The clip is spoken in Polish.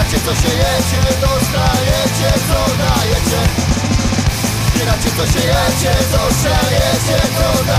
Zbieracie co siejecie, dostajecie co dajecie. Zbieracie co siejecie, dostajecie co dajecie co siejecie,